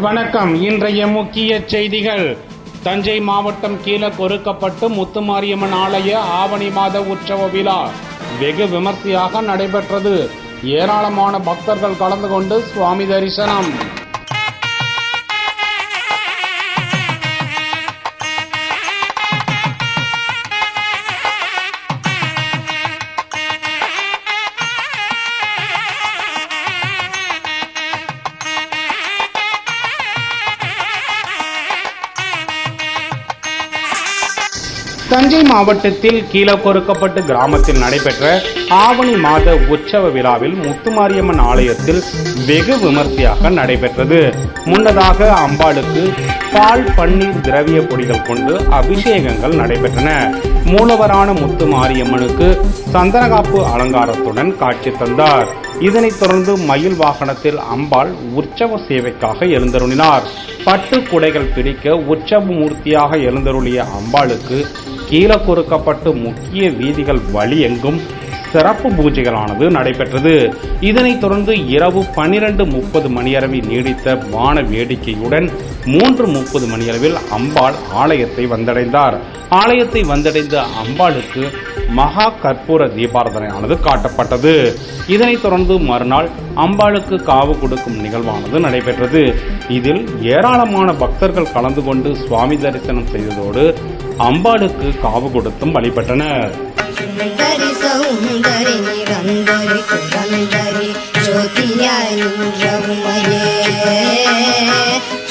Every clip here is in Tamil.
வணக்கம். இன்றைய முக்கிய செய்திகள். தஞ்சை மாவட்டம் கீழே கொறுக்கப்பட்டு முத்துமாரியம்மன் ஆலய ஆவணி மாத உற்சவ விழா வெகு விமர்சையாக நடைபெற்றது. ஏராளமான பக்தர்கள் கலந்து கொண்டு சுவாமி தரிசனம். தஞ்சை மாவட்டத்தில் கீழக்கொருக்கப்பட்டு கிராமத்தில் நடைபெற்ற ஆவணி மாத உற்சவ விழாவில் முத்துமாரியம்மன் ஆலயத்தில் வெகு விமர்சையாக நடைபெற்றது. முன்னதாக அம்பாளுக்கு பால் பன்னீர் திரவிய பொடிகள் கொண்டு அபிஷேகங்கள் நடைபெற்றன. மூலவரான முத்துமாரியம்மனுக்கு சந்தனகாப்பு அலங்காரத்துடன் காட்சி தந்தார். இதனைத் தொடர்ந்து மயில் வாகனத்தில் அம்பாள் உற்சவ சேவைக்காக எழுந்தருளினார். பட்டு குடைகள் பிடிக்க உற்சவ மூர்த்தியாக எழுந்தருளிய அம்பாளுக்கு கீழே கொடுக்கப்பட்டு முக்கிய வீதிகள் வழி எங்கும் சிறப்பு பூஜைகளானது நடைபெற்றது. இதனைத் தொடர்ந்து இரவு பனிரெண்டு முப்பது மணியளவில் நீடித்த வான வேடிக்கையுடன் மூன்று முப்பது மணியளவில் அம்பாள் ஆலயத்தை வந்தடைந்தார். ஆலயத்தை வந்தடைந்த அம்பாளுக்கு மகா கற்பூர தீபாரதனையானது காட்டப்பட்டது. இதனைத் தொடர்ந்து மறுநாள் அம்பாளுக்கு காவு கொடுக்கும் நிகழ்வானது நடைபெற்றது. இதில் ஏராளமான பக்தர்கள் கலந்து கொண்டு சுவாமி தரிசனம் செய்ததோடு அம்பாளுக்கு காவு கொடுத்தும் வழிபட்டனர். சுந்தரி நிரந்தரி சுகந்தரி ஜோதியாய் நின்ற உமையே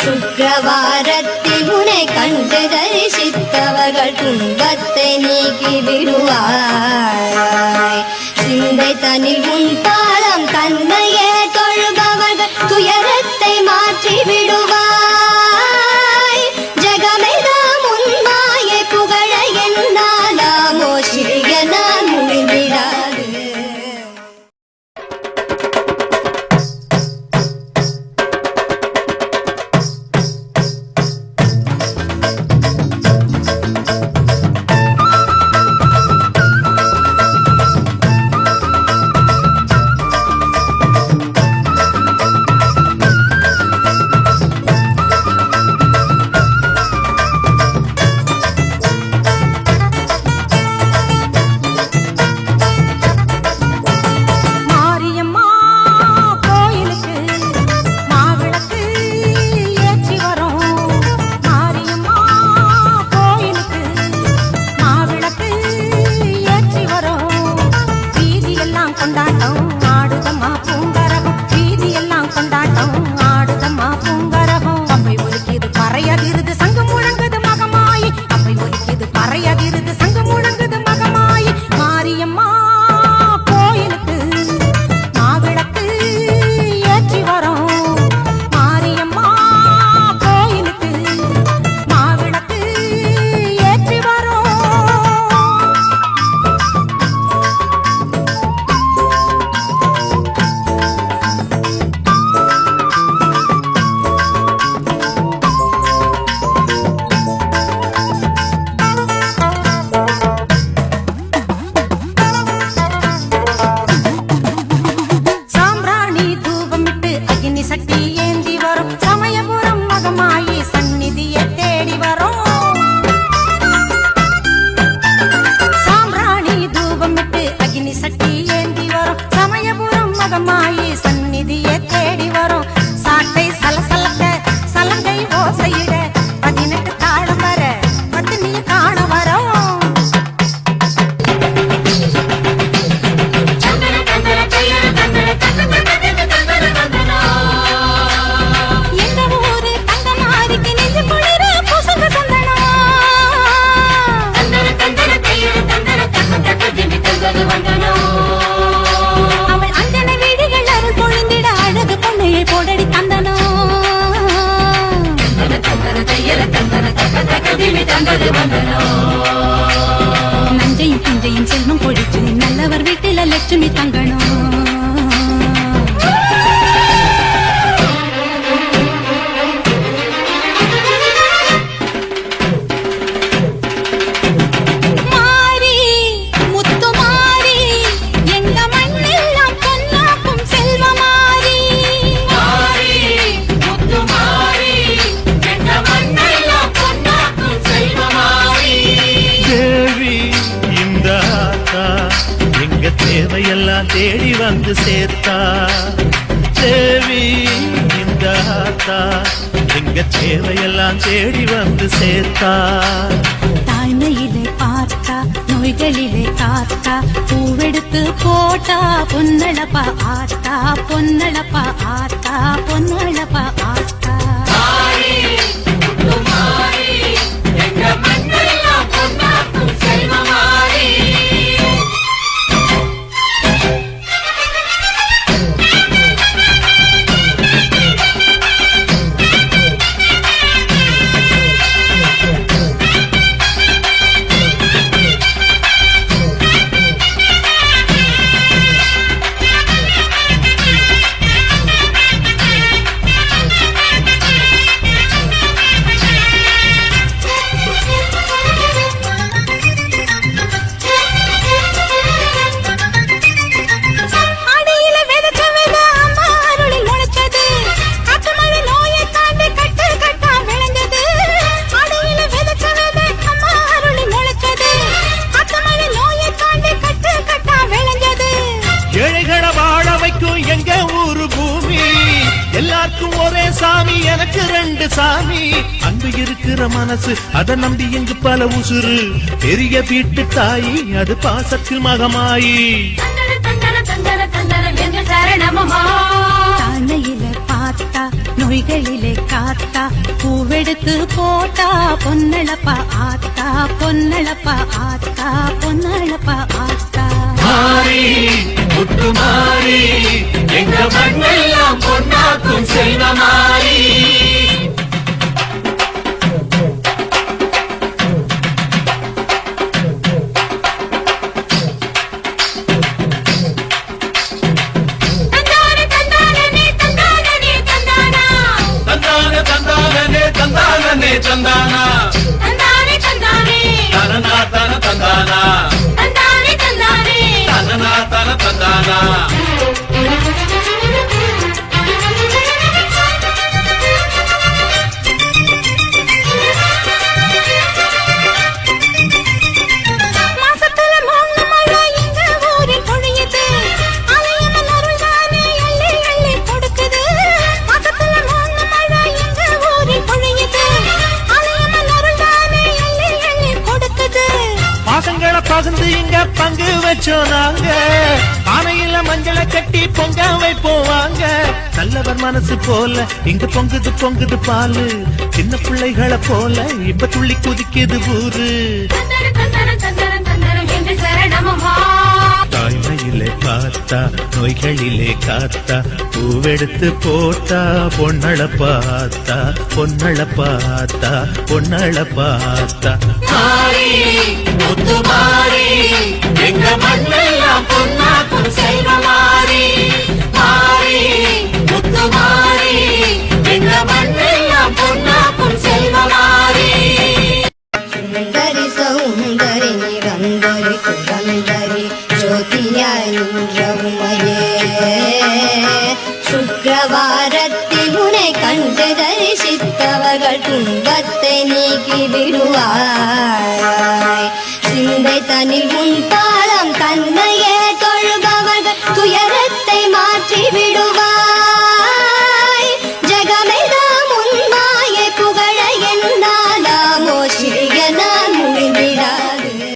சுக்கிரவாரத்தில் உனை கண்டு தரிசித்தவர்கள் துன்பத்தை நீக்கி விடுவாய் சிந்தை தனில் உன் தந்தது வந்தனோ? நஞ்சையும் பிஞ்சையும் செல்வம் பொழிச்சு நல்லவர் வீட்டில லட்சுமி தங்கணும் தேவையெல்லாம் தேடி வந்து சேர்த்தா. தேவி இந்த ஆத்தா. எங்க தேவையெல்லாம் தேடி வந்து சேர்த்தா. தாய்மையிலே பார்த்தா நோய்களிலே காத்தா பூவெடுத்து போட்டா பொன்னழப்பா ஆத்தா பொன்னழப்பா ஆத்தா பொன்னழப்பா ஆத்தா. இருக்கிற மனசு அதை நம்பி இங்கு பல உசுறு. பெரிய வீட்டு தாயி அது பாசத்தில் மகமாயி. பார்த்தா நோய்களிலே காத்தா பூவெடுத்து போட்டா பொன்னழப்பா ஆத்தா பொன்னழப்பா ஆத்தா பொன்னழப்பா ஆத்தா. மாறி முத்து மாறி எங்க மண்ணெல்லாம் பொன்னாக்கும் செல்வ மாறி. தந்தானா பங்கு நாங்க பானையில மஞ்சளை கட்டி பொங்க வைப்போம் வாங்க நல்லவர் மனசு போல இங்க பொங்குது பொங்குது பாலு. சின்ன பிள்ளைகளை போல இப்ப துள்ளி குதிக்குது ஊரு. தாய்மையிலே பார்த்தா நோய்களிலே காத்தா பூவெடுத்து போட்டா பொன்னள பார்த்தா பொன்னள பார்த்தா பொன்னள பார்த்தா. மாறி முத்து மாறி. எங்க மண்ணெல்லாம் பொண்ணு